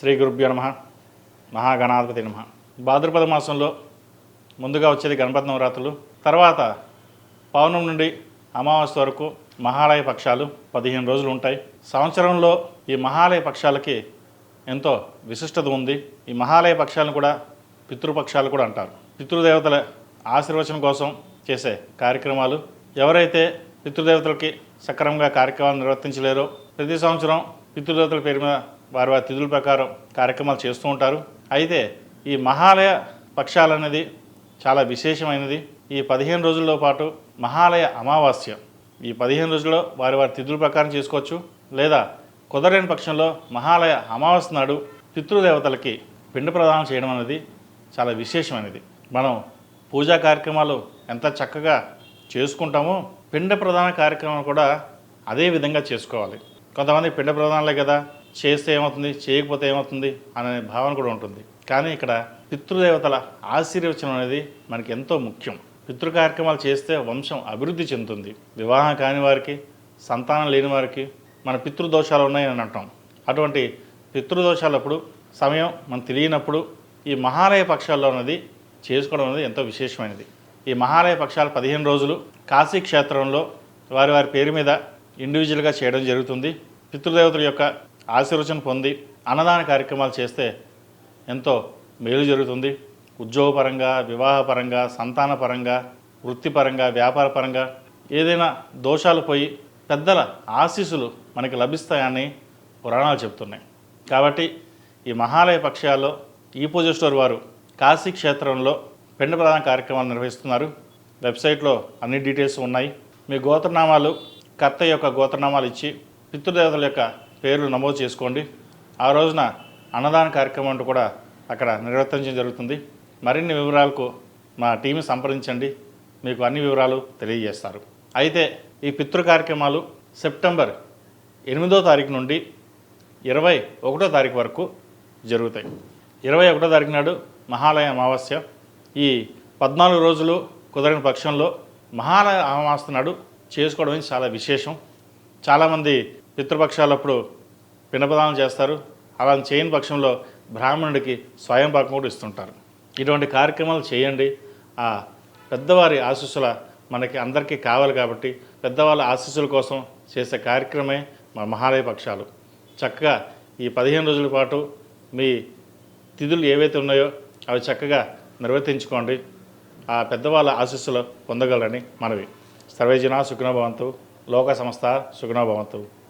శ్రీ గురుభ్యో నమ. మహాగణాధిపతి నమ. భాద్రపద మాసంలో ముందుగా వచ్చేది గణపతి నవరాత్రులు. తర్వాత పౌర్ణం నుండి అమావాస్య వరకు మహాలయ పక్షాలు పదిహేను రోజులు ఉంటాయి. సంవత్సరంలో ఈ మహాలయ పక్షాలకి ఎంతో విశిష్టత ఉంది. ఈ మహాలయ పక్షాలను కూడా పితృపక్షాలు కూడా అంటారు. పితృదేవతల ఆశీర్వచనం కోసం చేసే కార్యక్రమాలు. ఎవరైతే పితృదేవతలకి సక్రమంగా కార్యక్రమాలు నిర్వర్తించలేరో ప్రతి సంవత్సరం పితృదేవతల పేరు మీద వారి వారి తిథుల ప్రకారం కార్యక్రమాలు చేస్తూ ఉంటారు. అయితే ఈ మహాలయ పక్షాలు అనేది చాలా విశేషమైనది. ఈ పదిహేను రోజుల్లో పాటు మహాలయ అమావాస్య. ఈ పదిహేను రోజుల్లో వారి వారి తిథుల ప్రకారం చేసుకోవచ్చు. లేదా కుదరని పక్షంలో మహాలయ అమావాస్య నాడు పితృదేవతలకి పిండ ప్రదానం చేయడం అనేది చాలా విశేషమైనది. మనం పూజా కార్యక్రమాలు ఎంత చక్కగా చేసుకుంటామో పిండ ప్రధాన కార్యక్రమం కూడా అదే విధంగా చేసుకోవాలి. కొంతమంది పిండ ప్రధానాలే కదా చేస్తే ఏమవుతుంది? చేయకపోతే ఏమవుతుంది? అనే భావన కూడా ఉంటుంది. కానీ ఇక్కడ పితృదేవతల ఆశీర్వచనం అనేది మనకి ఎంతో ముఖ్యం. పితృ కార్యక్రమాలు చేస్తే వంశం అభివృద్ధి చెందుతుంది. వివాహం కాని వారికి సంతానం లేని వారికి మన పితృదోషాలు ఉన్నాయని అంటాం. అటువంటి పితృదోషాలప్పుడు సమయం మనం తెలియనప్పుడు ఈ మహాలయ పక్షాల్లో ఉన్నది చేసుకోవడం అనేది ఎంతో విశేషమైనది. ఈ మహాలయ పక్షాలు పదిహేను రోజులు కాశీ క్షేత్రంలో వారి వారి పేరు మీద ఇండివిజువల్గా చేయడం జరుగుతుంది. పితృదేవతల యొక్క ఆశీర్వచనం పొంది అన్నదాన కార్యక్రమాలు చేస్తే ఎంతో మేలు జరుగుతుంది. ఉద్యోగపరంగా వివాహపరంగా సంతానపరంగా వృత్తిపరంగా వ్యాపారపరంగా ఏదైనా దోషాలు పోయి పెద్దల ఆశీస్సులు మనకి లభిస్తాయని పురాణాలు చెప్తున్నాయి. కాబట్టి ఈ మహాలయ పక్షాల్లో ఈ పూజ స్టోర్ వారు కాశీ క్షేత్రంలో పెండ ప్రధాన కార్యక్రమాలు నిర్వహిస్తున్నారు. వెబ్సైట్లో అన్ని డీటెయిల్స్ ఉన్నాయి. మీ గోత్రనామాలు కర్త యొక్క గోత్రనామాలు ఇచ్చి పితృదేవతల యొక్క పేర్లు నమోదు చేసుకోండి. ఆ రోజున అన్నదాన కార్యక్రమం అంటూ కూడా అక్కడ నిర్వర్తించడం జరుగుతుంది. మరిన్ని వివరాలకు మా టీం సంప్రదించండి. మీకు అన్ని వివరాలు తెలియజేస్తారు. అయితే ఈ పితృ కార్యక్రమాలు సెప్టెంబర్ ఎనిమిదో తారీఖు నుండి ఇరవై ఒకటో తారీఖు వరకు జరుగుతాయి. ఇరవై ఒకటో తారీఖు నాడు మహాలయ అమావాస్య. ఈ పద్నాలుగు రోజులు కుదరని పక్షంలో మహాలయ అమావాస్య నాడు చేసుకోవడం చాలా విశేషం. చాలామంది పితృపక్షాలప్పుడు పినపదానం చేస్తారు. అలా చేయని పక్షంలో బ్రాహ్మణుడికి స్వయం పాకం కూడా ఇస్తుంటారు. ఇటువంటి కార్యక్రమాలు చేయండి. ఆ పెద్దవారి ఆశీస్సుల మనకి అందరికీ కావాలి కాబట్టి పెద్దవాళ్ళ ఆశీస్సుల కోసం చేసే కార్యక్రమే మా మహాలయ పక్షాలు. చక్కగా ఈ పదిహేను రోజుల పాటు మీ తిథులు ఏవైతే ఉన్నాయో అవి చక్కగా నిర్వర్తించుకోండి. ఆ పెద్దవాళ్ళ ఆశీస్సులు పొందగలరని మనవి. సర్వేజన సుఖనభవంతు లోక సంస్థ సుఖనో